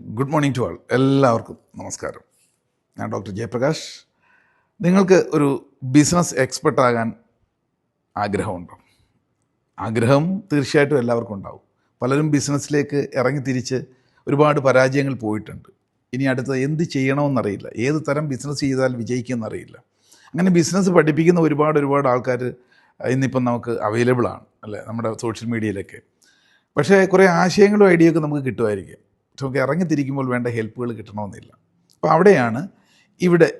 Good morning to ആൾ. എല്ലാവർക്കും നമസ്കാരം. ഞാൻ ഡോക്ടർ ജയപ്രകാശ്. നിങ്ങൾക്ക് ഒരു ബിസിനസ് എക്സ്പെർട്ട് ആകാൻ ആഗ്രഹമുണ്ടോ? ആഗ്രഹം തീർച്ചയായിട്ടും എല്ലാവർക്കും ഉണ്ടാവും. പലരും ബിസിനസ്സിലേക്ക് ഇറങ്ങി തിരിച്ച് ഒരുപാട് പരാജയങ്ങൾ പോയിട്ടുണ്ട്. ഇനി അടുത്തത് എന്ത് ചെയ്യണമെന്നറിയില്ല. ഏത് തരം ബിസിനസ് ചെയ്താൽ വിജയിക്കുമെന്നറിയില്ല. അങ്ങനെ ബിസിനസ് പഠിപ്പിക്കുന്ന ഒരുപാട് ഒരുപാട് ആൾക്കാർ ഇന്നിപ്പം നമുക്ക് അവൈലബിൾ ആണ് അല്ലേ? നമ്മുടെ സോഷ്യൽ മീഡിയയിലൊക്കെ പക്ഷേ കുറേ ആശയങ്ങളും ഐഡിയയൊക്കെ നമുക്ക് കിട്ടുമായിരിക്കും. നമുക്ക് ഇറങ്ങിത്തിരിക്കുമ്പോൾ വേണ്ട ഹെൽപ്പുകൾ കിട്ടണമെന്നില്ല. അപ്പോൾ അവിടെയാണ് ഇവിടെ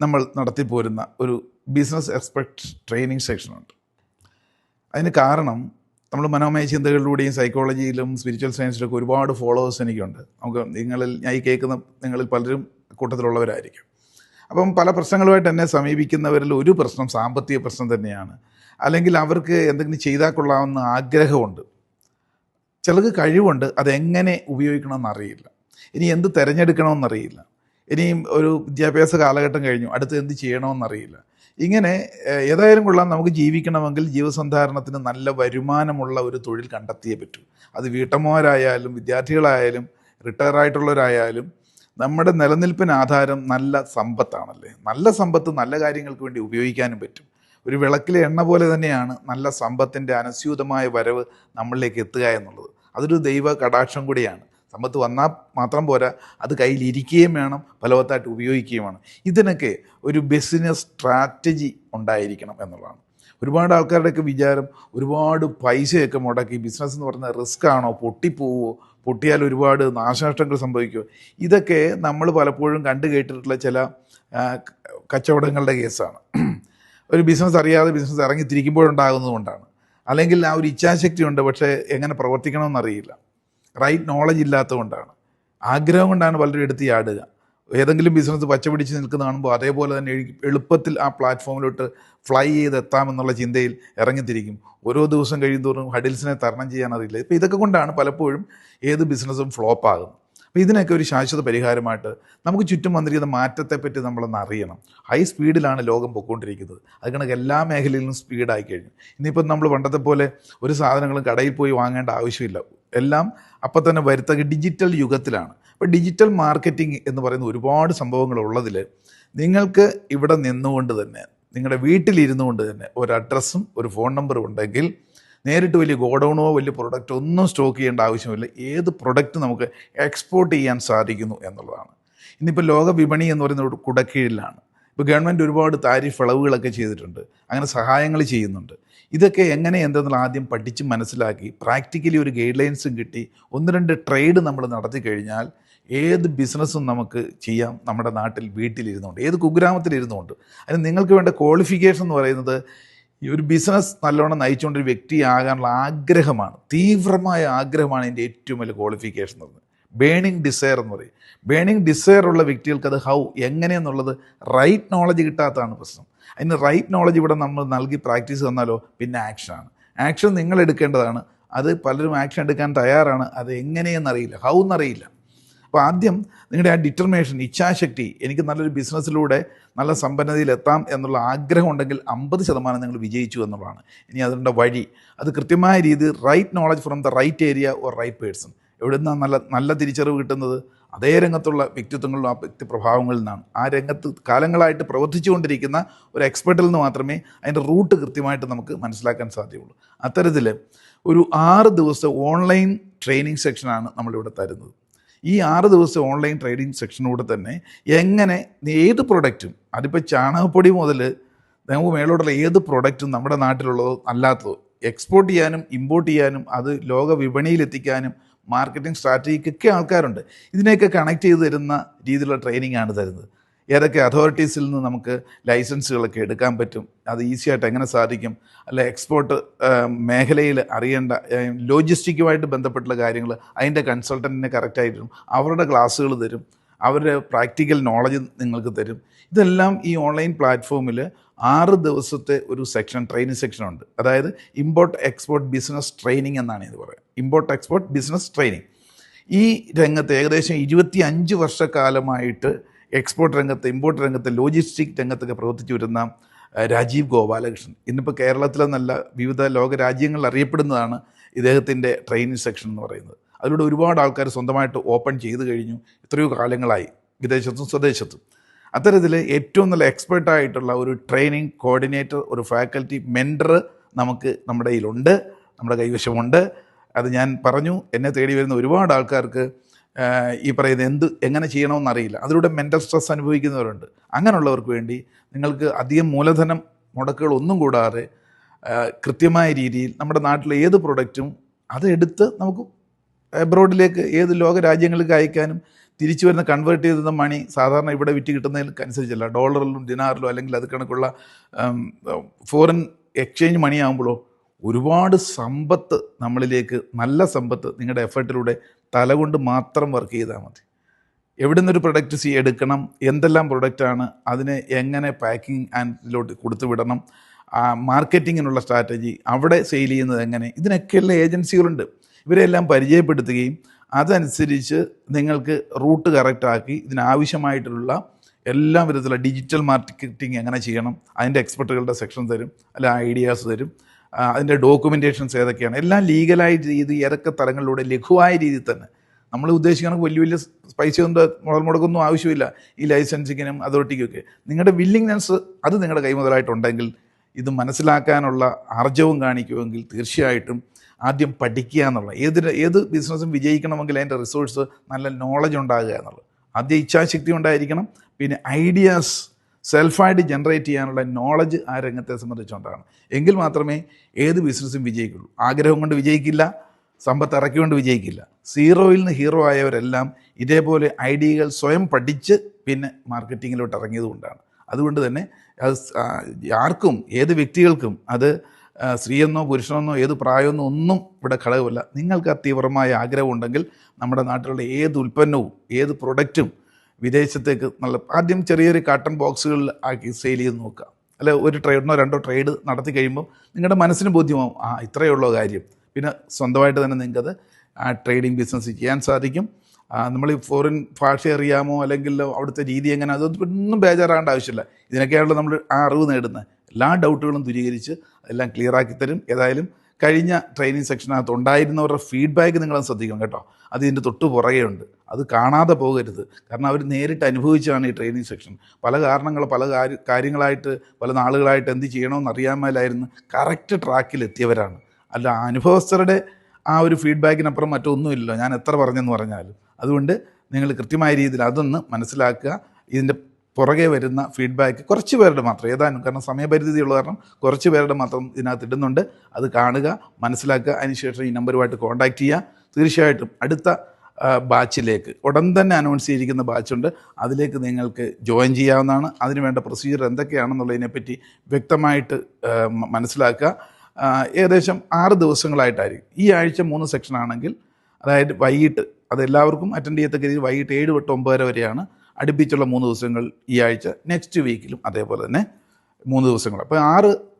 നമ്മൾ നടത്തിപ്പോരുന്ന ഒരു ബിസിനസ് എക്സ്പെർട്ട് ട്രെയിനിങ് സെക്ഷനുണ്ട്. അതിന് കാരണം നമ്മൾ മനോമയ ചിന്തകളിലൂടെയും സൈക്കോളജിയിലും സ്പിരിച്വൽ സയൻസിലൊക്കെ ഒരുപാട് ഫോളോവേഴ്സ് എനിക്കുണ്ട്. നമുക്ക് നിങ്ങളിൽ ഞാൻ ഈ കേൾക്കുന്ന നിങ്ങളിൽ പലരും കൂട്ടത്തിലുള്ളവരായിരിക്കും. അപ്പം പല പ്രശ്നങ്ങളുമായിട്ട് എന്നെ സമീപിക്കുന്നവരിൽ ഒരു പ്രശ്നം സാമ്പത്തിക പ്രശ്നം തന്നെയാണ്. അല്ലെങ്കിൽ അവർക്ക് എന്തെങ്കിലും ചെയ്താൽ കൊള്ളാമെന്ന് ആഗ്രഹമുണ്ട്. ചിലർക്ക് കഴിവുണ്ട് അതെങ്ങനെ ഉപയോഗിക്കണമെന്ന് അറിയില്ല ഇനി എന്ത് തിരഞ്ഞെടുക്കണമെന്നറിയില്ല. ഇനിയും ഒരു വിദ്യാഭ്യാസ കാലഘട്ടം കഴിഞ്ഞു അടുത്ത് എന്ത് ചെയ്യണമെന്നറിയില്ല. ഇങ്ങനെ ഏതായാലും കൊള്ളാം നമുക്ക് ജീവിക്കണമെങ്കിൽ ജീവസന്ധാരണത്തിന് നല്ല വരുമാനമുള്ള ഒരു തൊഴിൽ കണ്ടെത്തിയേ പറ്റൂ. അത് വീട്ടമ്മമാരായാലും വിദ്യാർത്ഥികളായാലും റിട്ടയർ ആയിട്ടുള്ളവരായാലും നമ്മുടെ നിലനിൽപ്പിന് ആധാരം നല്ല സമ്പത്താണല്ലേ? നല്ല സമ്പത്ത് നല്ല കാര്യങ്ങൾക്ക് വേണ്ടി ഉപയോഗിക്കാനും പറ്റും. ഒരു വിളക്കിലെ എണ്ണ പോലെ തന്നെയാണ് നല്ല സമ്പത്തിന്റെ അനസ്യൂതമായ വരവ് നമ്മളിലേക്ക് എത്തുക എന്നുള്ളത്. അതൊരു ദൈവ കടാക്ഷം കൂടിയാണ്. സമ്പത്ത് വന്നാൽ മാത്രം പോരാ അത് കയ്യിലിരിക്കുകയും വേണം ഫലവത്തായിട്ട് ഉപയോഗിക്കുകയും വേണം. ഇതിനൊക്കെ ഒരു ബിസിനസ് സ്ട്രാറ്റജി ഉണ്ടായിരിക്കണം എന്നുള്ളതാണ്. ഒരുപാട് ആൾക്കാരുടെയൊക്കെ വിചാരം ഒരുപാട് പൈസയൊക്കെ മുടക്കി ബിസിനസ് എന്ന് പറഞ്ഞാൽ റിസ്ക് ആണോ പൊട്ടിപ്പോവോ പൊട്ടിയാൽ ഒരുപാട് നാശനഷ്ടങ്ങൾ സംഭവിക്കുമോ ഇതൊക്കെ നമ്മൾ പലപ്പോഴും കണ്ടു കേട്ടിട്ടുള്ള ചില കച്ചവടങ്ങളുടെ കേസാണ്. ഒരു ബിസിനസ് അറിയാതെ ബിസിനസ് ഇറങ്ങിത്തിരിക്കുമ്പോഴുണ്ടാകുന്നതുകൊണ്ടാണ് തിരിക്കുമ്പോഴുണ്ടാകുന്നത് കൊണ്ടാണ്. അല്ലെങ്കിൽ ആ ഒരു ഇച്ഛാശക്തി ഉണ്ട് പക്ഷേ എങ്ങനെ പ്രവർത്തിക്കണമെന്നറിയില്ല റൈറ്റ് നോളജ് ഇല്ലാത്തതുകൊണ്ടാണ്. ആഗ്രഹം കൊണ്ടാണ് പലരും എടുത്ത് ചാടുക ഏതെങ്കിലും ബിസിനസ് പച്ചപിടിച്ച് നിൽക്കുന്ന കാണുമ്പോൾ അതേപോലെ തന്നെ എളുപ്പത്തിൽ ആ പ്ലാറ്റ്ഫോമിലോട്ട് ഫ്ലൈ ചെയ്ത് എത്താമെന്നുള്ള ചിന്തയിൽ ഇറങ്ങിത്തിരിക്കും. ഓരോ ദിവസം കഴിയുന്തോറും ഹഡിൽസിനെ തരണം ചെയ്യാൻ അറിയില്ല. ഇപ്പോൾ ഇതൊക്കെ കൊണ്ടാണ് പലപ്പോഴും ഏത് ബിസിനസ്സും ഫ്ലോപ്പ് ആകുന്നത് അപ്പോൾ ഇതിനൊക്കെ ഒരു ശാശ്വത പരിഹാരമായിട്ട് നമുക്ക് ചുറ്റും വന്നിരിക്കുന്ന മാറ്റത്തെപ്പറ്റി നമ്മളൊന്ന് അറിയണം. ഹൈ സ്പീഡിലാണ് ലോകം പൊയ്ക്കൊണ്ടിരിക്കുന്നത്. അത് കണക്ക് എല്ലാ മേഖലയിലും സ്പീഡായി കഴിഞ്ഞു. ഇന്നിപ്പം നമ്മൾ പണ്ടത്തെ പോലെ ഒരു സാധനങ്ങളും കടയിൽ പോയി വാങ്ങേണ്ട ആവശ്യമില്ല. എല്ലാം അപ്പം തന്നെ വരുത്തക ഡിജിറ്റൽ യുഗത്തിലാണ്. അപ്പോൾ ഡിജിറ്റൽ മാർക്കറ്റിംഗ് എന്ന് പറയുന്ന ഒരുപാട് സംഭവങ്ങൾ ഉള്ളതിൽ നിങ്ങൾക്ക് ഇവിടെ നിന്നുകൊണ്ട് തന്നെ നിങ്ങളുടെ വീട്ടിലിരുന്നു കൊണ്ട് തന്നെ ഒരു അഡ്രസ്സും ഒരു ഫോൺ നമ്പറും ഉണ്ടെങ്കിൽ നേരിട്ട് വലിയ ഗോഡൗണോ വലിയ പ്രൊഡക്റ്റോ ഒന്നും സ്റ്റോക്ക് ചെയ്യേണ്ട ആവശ്യമില്ല. ഏത് പ്രൊഡക്റ്റ് നമുക്ക് എക്സ്പോർട്ട് ചെയ്യാൻ സാധിക്കുന്നു എന്നുള്ളതാണ്. ഇന്നിപ്പോൾ ലോക വിപണി എന്ന് പറയുന്ന ഒരു കുടക്കീഴിലാണ്. ഇപ്പോൾ ഗവൺമെന്റ് ഒരുപാട് താരിഫ് ഇളവുകളൊക്കെ ചെയ്തിട്ടുണ്ട്. അങ്ങനെ സഹായങ്ങൾ ചെയ്യുന്നുണ്ട്. ഇതൊക്കെ എങ്ങനെ എന്തെന്നുള്ള ആദ്യം പഠിച്ച് മനസ്സിലാക്കി പ്രാക്ടിക്കലി ഒരു ഗൈഡ് ലൈൻസും കിട്ടി. ഒന്ന് രണ്ട് ട്രേഡ് നമ്മൾ നടത്തി കഴിഞ്ഞാൽ ഏത് ബിസിനസ്സും നമുക്ക് ചെയ്യാം. നമ്മുടെ നാട്ടിൽ വീട്ടിലിരുന്നുകൊണ്ട് ഏത് കുഗ്രാമത്തിലിരുന്നുകൊണ്ട്. അതിന് നിങ്ങൾക്ക് വേണ്ട ക്വാളിഫിക്കേഷൻ എന്ന് പറയുന്നത് ഈ ഒരു ബിസിനസ് നല്ലോണം നയിച്ചുകൊണ്ട് ഒരു വ്യക്തിയാകാനുള്ള ആഗ്രഹമാണ് തീവ്രമായ ആഗ്രഹമാണ് എന്റെ ഏറ്റവും വലിയ ക്വാളിഫിക്കേഷൻ എന്ന് പറയുന്നത്. ബേണിംഗ് ഡിസയർ എന്ന് പറയും. ബേണിംഗ് ഡിസയർ ഉള്ള വ്യക്തികൾക്ക് അത് ഹൗ എങ്ങനെയെന്നുള്ളത് റൈറ്റ് നോളജ് കിട്ടാത്തതാണ് പ്രശ്നം. അതിന് റൈറ്റ് നോളജ് ഇവിടെ നമ്മൾ നൽകി പ്രാക്ടീസ് തന്നാലോ പിന്നെ ആക്ഷനാണ് ആക്ഷൻ നിങ്ങൾ എടുക്കേണ്ടതാണ്. അത് പലരും ആക്ഷൻ എടുക്കാൻ തയ്യാറാണ്. അത് എങ്ങനെയെന്നറിയില്ല ഹൗ എന്നറിയില്ല. അപ്പോൾ ആദ്യം നിങ്ങളുടെ ആ ഡിറ്റർമിനേഷൻ ഇച്ഛാശക്തി എനിക്ക് നല്ലൊരു ബിസിനസ്സിലൂടെ നല്ല സമ്പന്നതയിൽ എത്താം എന്നുള്ള ആഗ്രഹം ഉണ്ടെങ്കിൽ അമ്പത് ശതമാനം നിങ്ങൾ വിജയിച്ചു എന്നുള്ളതാണ്. ഇനി അതിന്റെ വഴി അത് കൃത്യമായ രീതിയിൽ right knowledge from the right area or right person എവിടെ നിന്നാണ് നല്ല നല്ല തിരിച്ചറിവ് കിട്ടുന്നത്? അതേ രംഗത്തുള്ള വ്യക്തിത്വങ്ങളിലും ആ വ്യക്തി പ്രഭാവങ്ങളിൽ നിന്നാണ്. ആ രംഗത്ത് കാലങ്ങളായിട്ട് പ്രവർത്തിച്ചുകൊണ്ടിരിക്കുന്ന ഒരു എക്സ്പെർട്ടിൽ നിന്ന് മാത്രമേ അതിന്റെ റൂട്ട് കൃത്യമായിട്ട് നമുക്ക് മനസ്സിലാക്കാൻ സാധ്യമുള്ളൂ അത്തരത്തിൽ ഒരു ആറ് ദിവസത്തെ ഓൺലൈൻ ട്രെയിനിങ് സെക്ഷനാണ് നമ്മളിവിടെ തരുന്നത്. ഈ ആറ് ദിവസം ഓൺലൈൻ ട്രേഡിംഗ് സെക്ഷനൂടെ തന്നെ എങ്ങനെ ഏത് പ്രൊഡക്റ്റും അതിപ്പോൾ ചാണകപ്പൊടി മുതൽ നമുക്ക് മേലോട്ടുള്ള ഏത് പ്രൊഡക്റ്റും നമ്മുടെ നാട്ടിലുള്ളതോ അല്ലാത്തതോ എക്സ്പോർട്ട് ചെയ്യാനും ഇമ്പോർട്ട് ചെയ്യാനും അത് ലോക വിപണിയിൽ എത്തിക്കാനും മാർക്കറ്റിംഗ് സ്ട്രാറ്റജിക്കൊക്കെ ആൾക്കാരുണ്ട്. ഇതിനെയൊക്കെ കണക്ട് ചെയ്ത് തരുന്ന രീതിയിലുള്ള ട്രെയിനിങ് ആണ് തരുന്നത്. ഏതൊക്കെ അതോറിറ്റീസിൽ നിന്ന് നമുക്ക് ലൈസൻസുകളൊക്കെ എടുക്കാൻ പറ്റും? അത് ഈസി ആയിട്ട് എങ്ങനെ സാധിക്കും? അല്ല എക്സ്പോർട്ട് മേഖലയിൽ അറിയേണ്ട ലോജിസ്റ്റിക്കുമായിട്ട് ബന്ധപ്പെട്ടുള്ള കാര്യങ്ങൾ അതിന്റെ കൺസൾട്ടന്റിനെ കറക്റ്റായിട്ടും അവരുടെ ക്ലാസ്സുകൾ തരും. അവരുടെ പ്രാക്ടിക്കൽ നോളജ് നിങ്ങൾക്ക് തരും. ഇതെല്ലാം ഈ ഓൺലൈൻ പ്ലാറ്റ്ഫോമിൽ ആറ് ദിവസത്തെ ഒരു സെക്ഷൻ ട്രെയിനിങ് സെക്ഷൻ ഉണ്ട്. അതായത് ഇമ്പോർട്ട് എക്സ്പോർട്ട് ബിസിനസ് ട്രെയിനിങ് എന്നാണ് ഇത് പറയുക ഇമ്പോർട്ട് എക്സ്പോർട്ട് ബിസിനസ് ട്രെയിനിങ് ഈ രംഗത്ത് ഏകദേശം ഇരുപത്തി അഞ്ച് വർഷക്കാലമായിട്ട് എക്സ്പോർട്ട് രംഗത്ത് ഇമ്പോർട്ട് രംഗത്ത് ലോജിസ്റ്റിക് രംഗത്തൊക്കെ പ്രവർത്തിച്ചു വരുന്ന രാജീവ് ഗോപാലകൃഷ്ണൻ. ഇന്നിപ്പോൾ കേരളത്തിലെന്നല്ല വിവിധ ലോക രാജ്യങ്ങളിൽ അറിയപ്പെടുന്നതാണ് ഇദ്ദേഹത്തിന്റെ ട്രെയിനിങ് സെക്ഷൻ എന്ന് പറയുന്നത്. അതിലൂടെ ഒരുപാട് ആൾക്കാർ സ്വന്തമായിട്ട് ഓപ്പൺ ചെയ്ത് കഴിഞ്ഞു. എത്രയോ കാലങ്ങളായി വിദേശത്തും സ്വദേശത്തും. അത്തരത്തിൽ ഏറ്റവും നല്ല എക്സ്പേർട്ടായിട്ടുള്ള ഒരു ട്രെയിനിങ് കോർഡിനേറ്റർ ഒരു ഫാക്കൽറ്റി മെന്റർ നമുക്ക് നമ്മുടെ കയ്യിലുണ്ട് നമ്മുടെ കൈവശമുണ്ട്. അത് ഞാൻ പറഞ്ഞു. എന്നെ തേടി വരുന്ന ഒരുപാട് ആൾക്കാർക്ക് ഈ പറയുന്ന എന്ത് എങ്ങനെ ചെയ്യണമെന്നറിയില്ല. അതിലൂടെ മെന്റൽ സ്ട്രെസ് അനുഭവിക്കുന്നവരുണ്ട്. അങ്ങനെയുള്ളവർക്ക് വേണ്ടി നിങ്ങൾക്ക് അധികം മൂലധനം മുടക്കുകൾ ഒന്നും കൂടാതെ കൃത്യമായ രീതിയിൽ നമ്മുടെ നാട്ടിലെ ഏത് പ്രൊഡക്റ്റും അതെടുത്ത് നമുക്ക് എബ്രോഡിലേക്ക് ഏത് ലോക രാജ്യങ്ങൾക്ക് അയക്കാനും തിരിച്ചു വരുന്ന കൺവേർട്ട് ചെയ്ത മണി സാധാരണ ഇവിടെ വിറ്റ് കിട്ടുന്നതിൽ അനുസരിച്ചല്ല ഡോളറിലും ദിനാറിലും അല്ലെങ്കിൽ അത് കണക്കുള്ള ഫോറിൻ എക്സ്ചേഞ്ച് മണി ആകുമ്പോഴോ ഒരുപാട് സമ്പത്ത് നമ്മളിലേക്ക് നല്ല സമ്പത്ത് നിങ്ങളുടെ എഫേർട്ടിലൂടെ തലകൊണ്ട് മാത്രം വർക്ക് ചെയ്താൽ മതി. എവിടെ നിന്നൊരു പ്രൊഡക്റ്റ് സി എടുക്കണം എന്തെല്ലാം പ്രൊഡക്റ്റാണ് അതിനെ എങ്ങനെ പാക്കിംഗ് ആൻഡിലോട്ട് കൊടുത്തു വിടണം മാർക്കറ്റിങ്ങിനുള്ള സ്ട്രാറ്റജി അവിടെ സെയിൽ ചെയ്യുന്നത് എങ്ങനെ ഇതിനൊക്കെയുള്ള ഏജൻസികളുണ്ട് ഇവരെല്ലാം പരിചയപ്പെടുത്തുകയും അതനുസരിച്ച് നിങ്ങൾക്ക് റൂട്ട് കറക്റ്റാക്കി ഇതിനാവശ്യമായിട്ടുള്ള എല്ലാ വിധത്തിലുള്ള ഡിജിറ്റൽ മാർക്കറ്റിംഗ് എങ്ങനെ ചെയ്യണം അതിന്റെ എക്സ്പെർട്ടുകളുടെ സെക്ഷൻ തരും അല്ല ഐഡിയാസ് തരും അതിന്റെ ഡോക്യുമെന്റേഷൻസ് ഏതൊക്കെയാണ്? എല്ലാം ലീഗലായ രീതി ഏതൊക്കെ തലങ്ങളിലൂടെ ലഘുവായ രീതിയിൽ തന്നെ. നമ്മൾ ഉദ്ദേശിക്കുന്ന വലിയ വലിയ പൈസ കൊണ്ട് മുതൽ മുടക്കൊന്നും ആവശ്യമില്ല. ഈ ലൈസൻസിങ്ങിനും അതോറിറ്റിക്കൊക്കെ. നിങ്ങളുടെ വില്ലിങ്നെസ് അത് നിങ്ങളുടെ കൈമുതലായിട്ടുണ്ടെങ്കിൽ ഇത് മനസ്സിലാക്കാനുള്ള ആർജവും കാണിക്കുമെങ്കിൽ തീർച്ചയായിട്ടും ആദ്യം പഠിക്കുക എന്നുള്ള ഏത് ഏത് ബിസിനസ്സും വിജയിക്കണമെങ്കിൽ അതിന്റെ റിസോഴ്സ് നല്ല നോളജ് ഉണ്ടാകുക എന്നുള്ളത്. ആദ്യം ഇച്ഛാശക്തി ഉണ്ടായിരിക്കണം. പിന്നെ ഐഡിയാസ് സെൽഫായിട്ട് ജനറേറ്റ് ചെയ്യാനുള്ള നോളജ് ആ രംഗത്തെ സംബന്ധിച്ചുകൊണ്ടാണ്. എങ്കിൽ മാത്രമേ ഏത് ബിസിനസ്സും വിജയിക്കുള്ളൂ. ആഗ്രഹം കൊണ്ട് വിജയിക്കില്ല സമ്പത്ത് ഇറക്കിക്കൊണ്ട് വിജയിക്കില്ല. സീറോയിൽ നിന്ന് ഹീറോ ആയവരെല്ലാം ഇതേപോലെ ഐഡിയകൾ സ്വയം പഠിച്ച് പിന്നെ മാർക്കറ്റിങ്ങിലോട്ട് ഇറങ്ങിയതുകൊണ്ടാണ് അതുകൊണ്ട് തന്നെ അത് ആർക്കും ഏത് വ്യക്തികൾക്കും അത് സ്ത്രീയെന്നോ പുരുഷനെന്നോ ഏത് പ്രായമെന്നോ ഒന്നും ഇവിടെ ഘടകമല്ല. നിങ്ങൾക്ക് ആ തീവ്രമായ ആഗ്രഹം ഉണ്ടെങ്കിൽ നമ്മുടെ നാട്ടിലുള്ള ഏത് ഉൽപ്പന്നവും ഏത് പ്രൊഡക്റ്റും വിദേശത്തേക്ക് നല്ല ആദ്യം ചെറിയൊരു ചെറിയ കാട്ടൺ ബോക്സുകളിൽ ആക്കി സെയിൽ ചെയ്ത് നോക്കുക. അല്ലെ ഒരു ട്രേഡിനോ രണ്ടോ ട്രേഡ് നടത്തി കഴിയുമ്പോൾ നിങ്ങളുടെ മനസ്സിന് ബോധ്യമാവും ആ ഇത്രയേ ഉള്ളൂ കാര്യം. പിന്നെ സ്വന്തമായിട്ട് തന്നെ നിങ്ങൾക്കത് ആ ട്രേഡിംഗ് ബിസിനസ് ചെയ്യാൻ സാധിക്കും. നമ്മൾ ഈ ഫോറിൻ ഭാഷ അറിയാമോ അല്ലെങ്കിൽ അവിടുത്തെ രീതി എങ്ങനെ അതൊന്നും ബേജാറാകേണ്ട ആവശ്യമില്ല. ഇതിനൊക്കെയാണല്ലോ നമ്മൾ ആ അറിവ് നേടുന്നത്. എല്ലാ ഡൗട്ടുകളും ദൂരീകരിച്ച് എല്ലാം ക്ലിയർ ആക്കി തരും. ഏതായാലും കഴിഞ്ഞ ട്രെയിനിങ് സെക്ഷനകത്ത് ഉണ്ടായിരുന്നവരുടെ ഫീഡ്ബാക്ക് നിങ്ങളത് ശ്രദ്ധിക്കണം കേട്ടോ. അത് ഇതിന്റെ തൊട്ട് പുറകെ ഉണ്ട് അത് കാണാതെ പോകരുത്. കാരണം അവർ നേരിട്ട് അനുഭവിച്ചാണ് ഈ ട്രെയിനിങ് സെക്ഷൻ പല കാരണങ്ങൾ പല കാര്യ കാര്യങ്ങളായിട്ട് പല നാളുകളായിട്ട് എന്ത് ചെയ്യണമെന്ന് അറിയാമലായിരുന്നു കറക്റ്റ് ട്രാക്കിലെത്തിയവരാണ് അല്ല അനുഭവസ്ഥരുടെ ആ ഒരു ഫീഡ്ബാക്കിനപ്പുറം മറ്റൊന്നുമില്ലല്ലോ ഞാൻ എത്ര പറഞ്ഞെന്ന് പറഞ്ഞാലും. അതുകൊണ്ട് നിങ്ങൾ കൃത്യമായ രീതിയിൽ അതൊന്ന് മനസ്സിലാക്കുക. ഇതിന്റെ പുറകെ വരുന്ന ഫീഡ്ബാക്ക് കുറച്ച് പേരുടെ മാത്രം ഏതാനും കാരണം സമയപരിധിയുള്ള കാരണം കുറച്ച് പേരുടെ മാത്രം ഇതിനകത്ത് ഇടുന്നുണ്ട്. അത് കാണുക മനസ്സിലാക്കുക. അതിനുശേഷം ഈ നമ്പറുമായിട്ട് കോൺടാക്റ്റ് ചെയ്യുക. തീർച്ചയായിട്ടും അടുത്ത ബാച്ചിലേക്ക് ഉടൻ തന്നെ അനൗൺസ് ചെയ്തിരിക്കുന്ന ബാച്ചുണ്ട് അതിലേക്ക് നിങ്ങൾക്ക് ജോയിൻ ചെയ്യാവുന്നതാണ്. അതിന് വേണ്ട പ്രൊസീജിയർ എന്തൊക്കെയാണെന്നുള്ളതിനെപ്പറ്റി വ്യക്തമായിട്ട് മനസ്സിലാക്കുക. ഏകദേശം ആറ് ദിവസങ്ങളായിട്ടായിരിക്കും. ഈ ആഴ്ച മൂന്ന് സെക്ഷൻ ആണെങ്കിൽ അതായത് വൈകിട്ട് അത് എല്ലാവർക്കും അറ്റൻഡ് ചെയ്യത്തക്ക രീതിയിൽ വൈകിട്ട് ഏഴ് തൊട്ട് ഒമ്പതര വരെയാണ്. അടുപ്പിച്ചുള്ള മൂന്ന് ദിവസങ്ങൾ ഈ ആഴ്ച നെക്സ്റ്റ് വീക്കിലും അതേപോലെ തന്നെ മൂന്ന് ദിവസങ്ങൾ. അപ്പോൾ ആറ്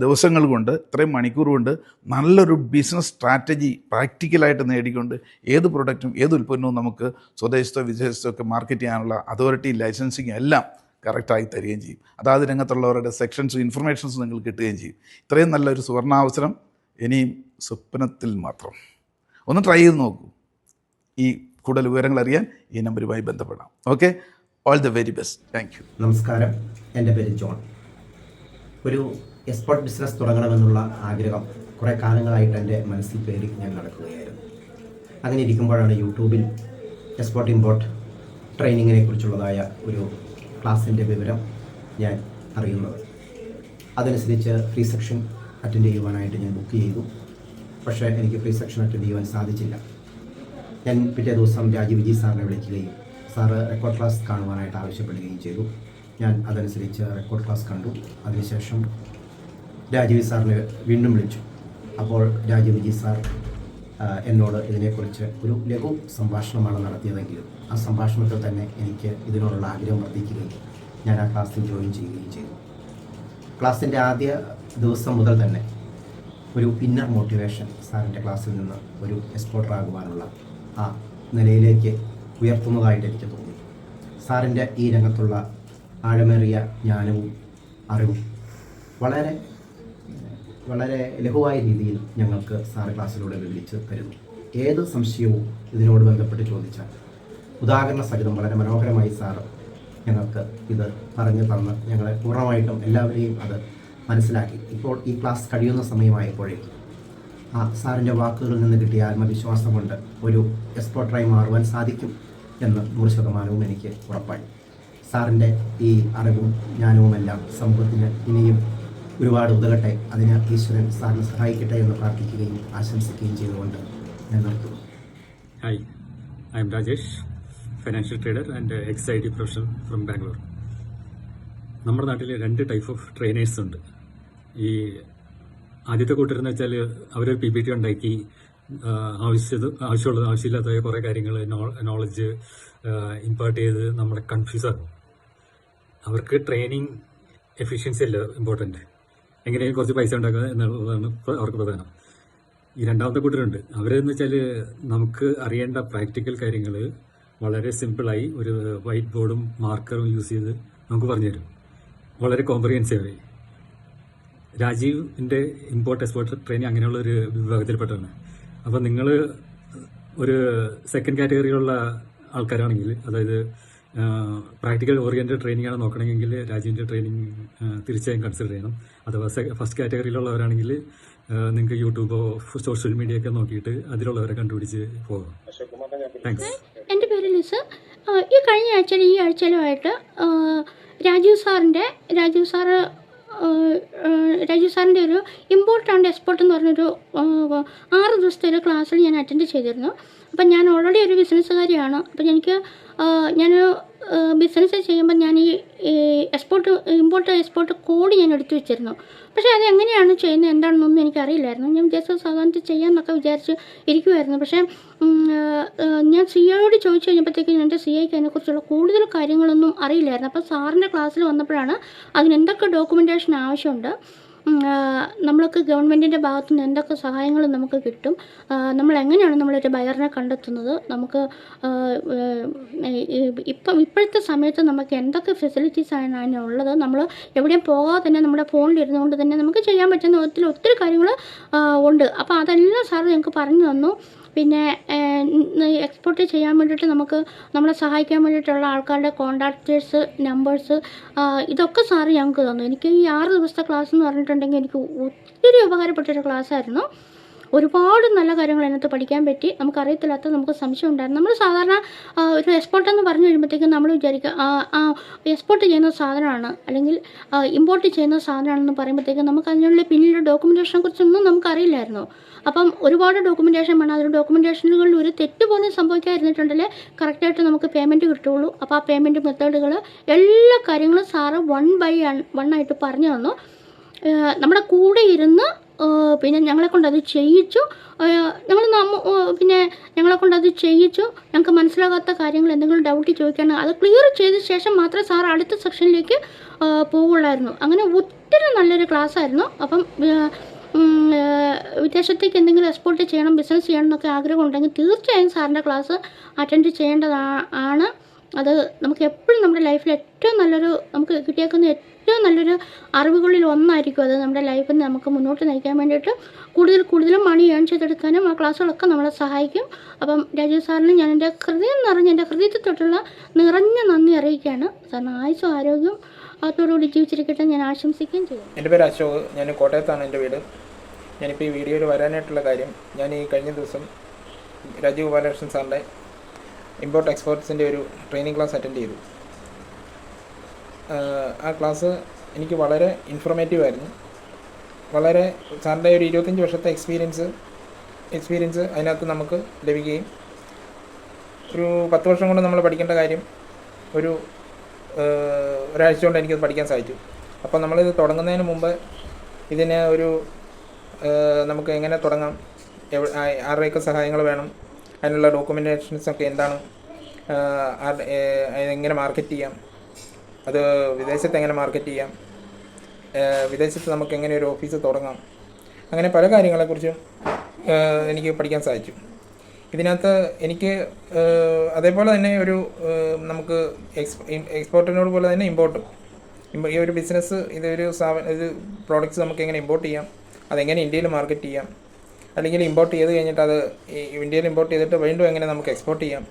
ദിവസങ്ങൾ കൊണ്ട് ഇത്രയും മണിക്കൂർ കൊണ്ട് നല്ലൊരു ബിസിനസ് സ്ട്രാറ്റജി പ്രാക്ടിക്കലായിട്ട് നേടിക്കൊണ്ട് ഏത് പ്രൊഡക്റ്റും ഏത് ഉൽപ്പന്നവും നമുക്ക് സ്വദേശത്തോ വിദേശത്തോ ഒക്കെ മാർക്കറ്റ് ചെയ്യാനുള്ള അതോറിറ്റി ലൈസൻസിങ് എല്ലാം കറക്റ്റായി തരികയും ചെയ്യും. അതാത് രംഗത്തുള്ളവരുടെ സെക്ഷൻസും ഇൻഫർമേഷൻസും നിങ്ങൾ കിട്ടുകയും ചെയ്യും. ഇത്രയും നല്ലൊരു സുവർണാവസരം ഇനിയും സ്വപ്നത്തിൽ മാത്രം. ഒന്ന് ട്രൈ ചെയ്ത് നോക്കൂ. ഈ കൂടുതൽ വിവരങ്ങൾ അറിയാൻ ഈ നമ്പറുമായി ബന്ധപ്പെടാം. Okay all the very best thank you നമസ്കാരം. എന്റെ പേര് ജോൺ. ഒരു എക്സ്പോർട്ട് ബിസിനസ് തുടങ്ങണമെന്നുള്ള ആഗ്രഹം കുറേ കാലങ്ങളായിട്ട് എന്റെ മനസ്സിൽ പേരി ഞാൻ നടക്കുകയായിരുന്നു. അങ്ങനെ ഇരിക്കുമ്പോഴാണ് യൂട്യൂബിൽ എക്സ്പോർട്ട് ഇമ്പോർട്ട് ട്രെയിനിങ്ങിനെ കുറിച്ചുള്ളതായ ഒരു ക്ലാസ്സിന്റെ വിവരം ഞാൻ അറിയുന്നത്. അതനുസരിച്ച് ഫ്രീ സെക്ഷൻ അറ്റൻഡ് ചെയ്യുവാനായിട്ട് ഞാൻ ബുക്ക് ചെയ്തു. പക്ഷേ എനിക്ക് ഫ്രീ സെക്ഷൻ അറ്റൻഡ് ചെയ്യുവാൻ സാധിച്ചില്ല. ഞാൻ പിറ്റേ ദിവസം രാജീവ് ജി സാറിനെ വിളിക്കുകയും സാറ് റെക്കോർഡ് ക്ലാസ് കാണുവാനായിട്ട് ആവശ്യപ്പെടുകയും ചെയ്തു. ഞാൻ അതനുസരിച്ച് റെക്കോർഡ് ക്ലാസ് കണ്ടു. അതിനുശേഷം രാജീവ് സാറിനെ വീണ്ടും വിളിച്ചു. അപ്പോൾ രാജീവ് ജി സാർ എന്നോട് ഇതിനെക്കുറിച്ച് ഒരു ലഘു സംഭാഷണമാണ് നടത്തിയതെങ്കിലും ആ സംഭാഷണത്തിൽ തന്നെ എനിക്ക് ഇതിനോടുള്ള ആഗ്രഹം വർദ്ധിക്കുകയും ഞാൻ ആ ക്ലാസ്സിൽ ജോയിൻ ചെയ്യുകയും ചെയ്തു. ക്ലാസ്സിന്റെ ആദ്യ ദിവസം മുതൽ തന്നെ ഒരു ഇന്നർ മോട്ടിവേഷൻ സാറിന്റെ ക്ലാസ്സിൽ നിന്ന് ഒരു എക്സ്പോർട്ടർ ആകുവാനുള്ള ആ നിലയിലേക്ക് ഉയർത്തുന്നതായിട്ട് എനിക്ക് തോന്നി. സാറിന്റെ ഈ രംഗത്തുള്ള ആഴമേറിയ ജ്ഞാനവും അറിവും വളരെ വളരെ ലഘുവായ രീതിയിൽ ഞങ്ങൾക്ക് സാറ് ക്ലാസ്സിലൂടെ വിവരിച്ച് തരുന്നു. ഏത് സംശയവും ഇതിനോട് ബന്ധപ്പെട്ട് ചോദിച്ചാൽ ഉദാഹരണ സഹിതം വളരെ മനോഹരമായി സാർ ഞങ്ങൾക്ക് ഇത് പറഞ്ഞു തന്ന് ഞങ്ങളെ പൂർണമായിട്ടും എല്ലാവരെയും അത് മനസ്സിലാക്കി. ഇപ്പോൾ ഈ ക്ലാസ് കഴിയുന്ന സമയമായപ്പോഴേക്കും സാറിന്റെ വാക്കുകളിൽ നിന്ന് കിട്ടിയ ആത്മവിശ്വാസം കൊണ്ട് ഒരു എക്സ്പോർട്ടറായി മാറുവാൻ സാധിക്കും എന്ന് നൂറ് ശതമാനവും എനിക്ക് ഉറപ്പായി. സാറിന്റെ ഈ അറിവും ജ്ഞാനവുമെല്ലാം സമൂഹത്തിന് ഇനിയും ഒരുപാട് ഉതകട്ടെ. അതിന് ഈശ്വരൻ സാറിനെ സഹായിക്കട്ടെ എന്ന് പ്രാർത്ഥിക്കുകയും ആശംസിക്കുകയും ചെയ്തുകൊണ്ട് ഞാൻ നിർത്തുന്നു. Hi I'm Rajesh financial trader and X I D professional from Bangalore നമ്മുടെ നാട്ടിൽ രണ്ട് ടൈപ്പ് ഓഫ് ട്രെയിനേഴ്സ് ഉണ്ട്. ഈ ആദ്യത്തെ കൂട്ടരെന്ന് വെച്ചാൽ അവരൊരു പി പി ടി ഉണ്ടാക്കി ആവശ്യത് ആവശ്യമുള്ളത് ആവശ്യമില്ലാത്ത കുറേ കാര്യങ്ങൾ നോളജ് ഇമ്പാർട്ട് ചെയ്ത് നമ്മളെ കൺഫ്യൂസ് ആകും അവർക്ക് ട്രെയിനിങ് എഫിഷ്യൻസി അല്ല ഇമ്പോർട്ടന്റ് എങ്ങനെയും കുറച്ച് പൈസ ഉണ്ടാക്കുക എന്നുള്ളതാണ് അവർക്ക് പ്രധാനം. ഈ രണ്ടാമത്തെ കൂട്ടരുണ്ട്. അവരെന്ന് വെച്ചാൽ നമുക്ക് അറിയേണ്ട പ്രാക്ടിക്കൽ കാര്യങ്ങൾ വളരെ സിമ്പിളായി ഒരു വൈറ്റ് ബോർഡും മാർക്കറും യൂസ് ചെയ്ത് നമുക്ക് പറഞ്ഞുതരും. വളരെ കോംപ്രിഹെൻസീവായി രാജീവിന്റെ ഇമ്പോർട്ട് എക്സ്പോർട്ട് ട്രെയിനിങ് അങ്ങനെയുള്ള ഒരു വിഭാഗത്തിൽപ്പെട്ടതാണ് അപ്പോൾ നിങ്ങൾ ഒരു സെക്കൻഡ് കാറ്റഗറിയിലുള്ള ആൾക്കാരാണെങ്കിൽ അതായത് പ്രാക്ടിക്കൽ ഓറിയന്റഡ് ട്രെയിനിങ് ആണ് നോക്കണമെങ്കിൽ രാജീവിന്റെ ട്രെയിനിങ് തീർച്ചയായും കൺസിഡർ ചെയ്യണം. അഥവാ ഫസ്റ്റ് കാറ്റഗറിയിലുള്ളവരാണെങ്കിൽ നിങ്ങൾക്ക് യൂട്യൂബോ സോഷ്യൽ മീഡിയ ഒക്കെ നോക്കിയിട്ട് അതിലുള്ളവരെ കണ്ടുപിടിച്ച് പോകാം. താങ്ക്സ് എന്റെ പേര് ലിസ. ഈ കഴിഞ്ഞ ആഴ്ചയിലും ഈ ആഴ്ചയിലുമായിട്ട് രാജീവ് സാറിന്റെ രാജീവ് സാറ് രാജീവ് സാറിന്റെ ഒരു ഇമ്പോർട്ട് ആൻഡ് എക്സ്പോർട്ട് എന്ന് പറഞ്ഞൊരു ആറ് ദിവസത്തെ ഒരു ക്ലാസ്സിൽ ഞാൻ അറ്റൻഡ് ചെയ്തിരുന്നു. അപ്പം ഞാൻ ഓൾറെഡി ഒരു ബിസിനസ്സുകാരിയാണ് അപ്പം എനിക്ക് ഞാൻ ബിസിനസ് ചെയ്യുമ്പോൾ ഞാൻ ഈ എക്സ്പോർട്ട് ഇമ്പോർട്ട് എക്സ്പോർട്ട് കോഡ് ഞാൻ എടുത്തു വെച്ചിരുന്നു. പക്ഷേ അത് എങ്ങനെയാണ് ചെയ്യുന്നത്? എന്താണെന്നൊന്നും എനിക്കറിയില്ലായിരുന്നു. ഞാൻ വിദ്യാഭ്യാസ സാധാരണ ചെയ്യാമെന്നൊക്കെ വിചാരിച്ച് ഇരിക്കുമായിരുന്നു പക്ഷേ ഞാൻ സി ഐയോട് ചോദിച്ചു കഴിഞ്ഞപ്പോഴത്തേക്കും എന്റെ സി ഐക്ക് അതിനെക്കുറിച്ചുള്ള കൂടുതൽ കാര്യങ്ങളൊന്നും അറിയില്ലായിരുന്നു. അപ്പോൾ സാറിന്റെ ക്ലാസ്സിൽ വന്നപ്പോഴാണ് അതിന് എന്തൊക്കെ ഡോക്യുമെന്റേഷൻ ആവശ്യമുണ്ട്? നമ്മൾക്ക് ഗവൺമെന്റിന്റെ ഭാഗത്തു നിന്ന് എന്തൊക്കെ സഹായങ്ങൾ നമുക്ക് കിട്ടും? നമ്മൾ എങ്ങനെയാണ് നമ്മളൊരു ബയറിനെ കണ്ടെത്തുന്നത്? നമുക്ക് ഇപ്പം ഇപ്പോഴത്തെ സമയത്ത് നമുക്ക് എന്തൊക്കെ ഫെസിലിറ്റീസ് ആണ് അതിനുള്ളത് നമ്മൾ എവിടെയും പോകാതെ തന്നെ നമ്മുടെ ഫോണിൽ ഇരുന്നുകൊണ്ട് തന്നെ നമുക്ക് ചെയ്യാൻ പറ്റുന്ന ഒത്തിരി ഒത്തിരി കാര്യങ്ങൾ ഉണ്ട്. അപ്പോൾ അതെല്ലാം സാർ ഞങ്ങൾക്ക് പറഞ്ഞു തന്നു. പിന്നെ എക്സ്പോർട്ട് ചെയ്യാൻ വേണ്ടിയിട്ട് നമുക്ക് നമ്മളെ സഹായിക്കാൻ വേണ്ടിയിട്ടുള്ള ആൾക്കാരുടെ കോണ്ടാക്റ്റേഴ്സ് നമ്പേഴ്സ് ഇതൊക്കെ സാറ് ഞങ്ങൾക്ക് തന്നു. എനിക്ക് ഈ ആറ് ദിവസത്തെ ക്ലാസ് എന്ന് പറഞ്ഞിട്ടുണ്ടെങ്കിൽ എനിക്ക് ഒത്തിരി ഉപകാരപ്പെട്ടൊരു ക്ലാസ്സായിരുന്നു ഒരുപാട് നല്ല കാര്യങ്ങൾ അതിനകത്ത് പഠിക്കാൻ പറ്റി. നമുക്കറിയത്തില്ലാത്ത നമുക്ക് സംശയം ഉണ്ടായിരുന്നു. നമ്മൾ സാധാരണ ഒരു എക്സ്പോർട്ട് എന്ന് പറഞ്ഞു കഴിയുമ്പോഴത്തേക്കും നമ്മൾ വിചാരിക്കുക എക്സ്പോർട്ട് ചെയ്യുന്ന സാധനമാണ് അല്ലെങ്കിൽ ഇമ്പോർട്ട് ചെയ്യുന്ന സാധനമാണെന്ന് പറയുമ്പോഴത്തേക്കും നമുക്ക് അതിനുള്ള പിന്നിലെ ഡോക്യുമെന്റേഷനെ കുറിച്ചൊന്നും നമുക്കറിയില്ലായിരുന്നു. അപ്പം ഒരുപാട് ഡോക്യുമെന്റേഷൻ വേണം. അതിന് ഡോക്യുമെന്റേഷനുകളിൽ ഒരു തെറ്റ് പോലും സംഭവിക്കാതിരുന്നിട്ടുണ്ടെങ്കിൽ കറക്റ്റായിട്ട് നമുക്ക് പേയ്മെന്റ് കിട്ടുള്ളൂ അപ്പോൾ ആ പേയ്മെന്റ് മെത്തേഡുകൾ എല്ലാ കാര്യങ്ങളും സാറ് വൺ ബൈ വൺ ആയിട്ട് പറഞ്ഞു തന്നു. നമ്മുടെ കൂടെ ഇരുന്ന് പിന്നെ ഞങ്ങളെ കൊണ്ട് അത് ചെയ്യിച്ചു ഞങ്ങൾ നമ്മ പിന്നെ ഞങ്ങളെ കൊണ്ട് അത് ചെയ്യിച്ചു. ഞങ്ങൾക്ക് മനസ്സിലാകാത്ത കാര്യങ്ങൾ എന്തെങ്കിലും ഡൗട്ട് ചോദിക്കാണ്. അത് ക്ലിയർ ചെയ്ത ശേഷം മാത്രമേ സാർ അടുത്ത സെക്ഷനിലേക്ക് പോകുള്ളായിരുന്നു അങ്ങനെ ഒത്തിരി നല്ലൊരു ക്ലാസ് ആയിരുന്നു. അപ്പം വിദേശത്തേക്ക് എന്തെങ്കിലും എക്സ്പോർട്ട് ചെയ്യണം ബിസിനസ് ചെയ്യണം എന്നൊക്കെ ആഗ്രഹം ഉണ്ടെങ്കിൽ തീർച്ചയായും സാറിന്റെ ക്ലാസ് അറ്റൻഡ് ചെയ്യേണ്ടതാണ് അത് നമുക്ക് എപ്പോഴും നമ്മുടെ ലൈഫിൽ ഏറ്റവും നല്ലൊരു നമുക്ക് കിട്ടിയേക്കുന്ന ഏറ്റവും നല്ലൊരു അറിവുകളിൽ ഒന്നായിരിക്കും അത് നമ്മുടെ ലൈഫിൽ നമുക്ക് മുന്നോട്ട് നയിക്കാൻ വേണ്ടിയിട്ട് കൂടുതൽ കൂടുതൽ മണി ഏൺ ചെയ്തെടുക്കാനും ആ ക്ലാസ്സുകളൊക്കെ നമ്മളെ സഹായിക്കും. അപ്പം രാജീവ് സാറിന് ഞാൻ എന്റെ ഹൃദയം നിറഞ്ഞ എന്റെ ഹൃദയത്തിൽ തൊട്ടുള്ള നിറഞ്ഞ നന്ദി അറിയിക്കുകയാണ്. സാറിന് ആയുസ്സും ആരോഗ്യം അതോടുകൂടി ജീവിച്ചിരിക്കട്ടെ ഞാൻ ആശംസിക്കുകയും ചെയ്യും എന്റെ പേര് അശോക്. ഞാൻ കോട്ടയത്താണ് എന്റെ വീട്. ഞാനിപ്പോൾ ഈ വീഡിയോയിൽ വരാനായിട്ടുള്ള കാര്യം ഞാൻ ഈ കഴിഞ്ഞ ദിവസം രാജീവ് ഗോപാലകൃഷ്ണൻ സാറിന്റെ ഇമ്പോർട്ട് എക്സ്പോർട്ട്സിന്റെ ഒരു ട്രെയിനിങ് ക്ലാസ് അറ്റൻഡ് ചെയ്തു. ആ ക്ലാസ് എനിക്ക് വളരെ ഇൻഫോർമേറ്റീവ് ആയിരുന്നു. വളരെ സാറിന്റെ ഒരു ഇരുപത്തഞ്ച് വർഷത്തെ എക്സ്പീരിയൻസ് എക്സ്പീരിയൻസ് അതിനകത്ത് നമുക്ക് ലഭിക്കുകയും ഒരു പത്ത് വർഷം കൊണ്ട് നമ്മൾ പഠിക്കേണ്ട കാര്യം ഒരു ഒരാഴ്ച കൊണ്ട് എനിക്കത് പഠിക്കാൻ സാധിച്ചു. അപ്പോൾ നമ്മളിത് തുടങ്ങുന്നതിന് മുമ്പ് ഇതിന് ഒരു നമുക്ക് എങ്ങനെ തുടങ്ങാം? ആരുടെയൊക്കെ സഹായങ്ങൾ വേണം? അതിനുള്ള ഡോക്യുമെന്റേഷൻസ് ഒക്കെ എന്താണ് എങ്ങനെ മാർക്കറ്റ് ചെയ്യാം അത് വിദേശത്ത് എങ്ങനെ മാർക്കറ്റ് ചെയ്യാം വിദേശത്ത് നമുക്ക് എങ്ങനെ ഒരു ഓഫീസ് തുടങ്ങാം അങ്ങനെ പല കാര്യങ്ങളെക്കുറിച്ചും എനിക്ക് പഠിക്കാൻ സാധിച്ചു. ഇതിനകത്ത് എനിക്ക് അതേപോലെ തന്നെ ഒരു നമുക്ക് എക്സ്പോ എക്സ്പോർട്ടിനോട് പോലെ തന്നെ ഇമ്പോർട്ടും ഈ ഒരു ബിസിനസ് ഇതൊരു സ്ഥാപ ഇത് പ്രോഡക്റ്റ്സ് നമുക്ക് എങ്ങനെ ഇമ്പോർട്ട് ചെയ്യാം അതെങ്ങനെ ഇന്ത്യയിൽ മാർക്കറ്റ് ചെയ്യാം അല്ലെങ്കിൽ ഇമ്പോർട്ട് ചെയ്ത് കഴിഞ്ഞിട്ട് അത് ഇന്ത്യയിൽ ഇമ്പോർട്ട് ചെയ്തിട്ട് വീണ്ടും എങ്ങനെ നമുക്ക് എക്സ്പോർട്ട് ചെയ്യാം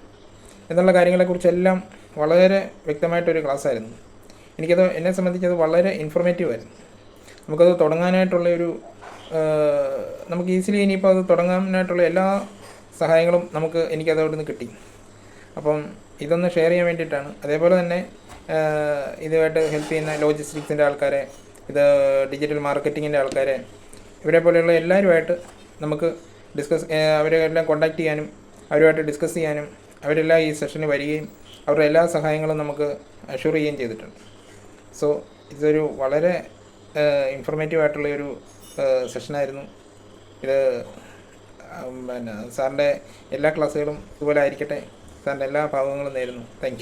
എന്നുള്ള കാര്യങ്ങളെക്കുറിച്ചെല്ലാം വളരെ വ്യക്തമായിട്ടൊരു ക്ലാസ് ആയിരുന്നു. എനിക്കത് എന്നെ സംബന്ധിച്ചത് വളരെ ഇൻഫോർമേറ്റീവ് ആയിരുന്നു. നമുക്കത് തുടങ്ങാനായിട്ടുള്ള ഒരു നമുക്ക് ഈസിലി ഇനിയിപ്പോൾ അത് തുടങ്ങാനായിട്ടുള്ള എല്ലാ സഹായങ്ങളും നമുക്ക് എനിക്കത് അവിടെ നിന്ന് കിട്ടി. അപ്പം ഇതൊന്ന് ഷെയർ ചെയ്യാൻ വേണ്ടിയിട്ടാണ്. അതേപോലെ തന്നെ ഇതുമായിട്ട് ഹെൽപ്പ് ചെയ്യുന്ന ലോജിസ്റ്റിക്സിന്റെ ആൾക്കാരെ ഇത് ഡിജിറ്റൽ മാർക്കറ്റിങ്ങിന്റെ ആൾക്കാരെ ഇവരെ പോലെയുള്ള എല്ലാവരുമായിട്ട് നമുക്ക് ഡിസ്കസ് അവരെല്ലാം കോണ്ടാക്ട് ചെയ്യാനും അവരുമായിട്ട് ഡിസ്കസ് ചെയ്യാനും അവരെല്ലാം ഈ സെഷന് വരികയും അവരുടെ എല്ലാ സഹായങ്ങളും നമുക്ക് അഷ്യൂർ ചെയ്യുകയും ചെയ്തിട്ടുണ്ട്. സോ ഇതൊരു വളരെ ഇൻഫോർമേറ്റീവ് ആയിട്ടുള്ള ഒരു സെഷനായിരുന്നു ഇത് പിന്നെ സാറിന്റെ എല്ലാ ക്ലാസ്സുകളും ഇതുപോലെ ആയിരിക്കട്ടെ. സാറിന്റെ എല്ലാ ഭാഗങ്ങളും നേരുന്നു. താങ്ക്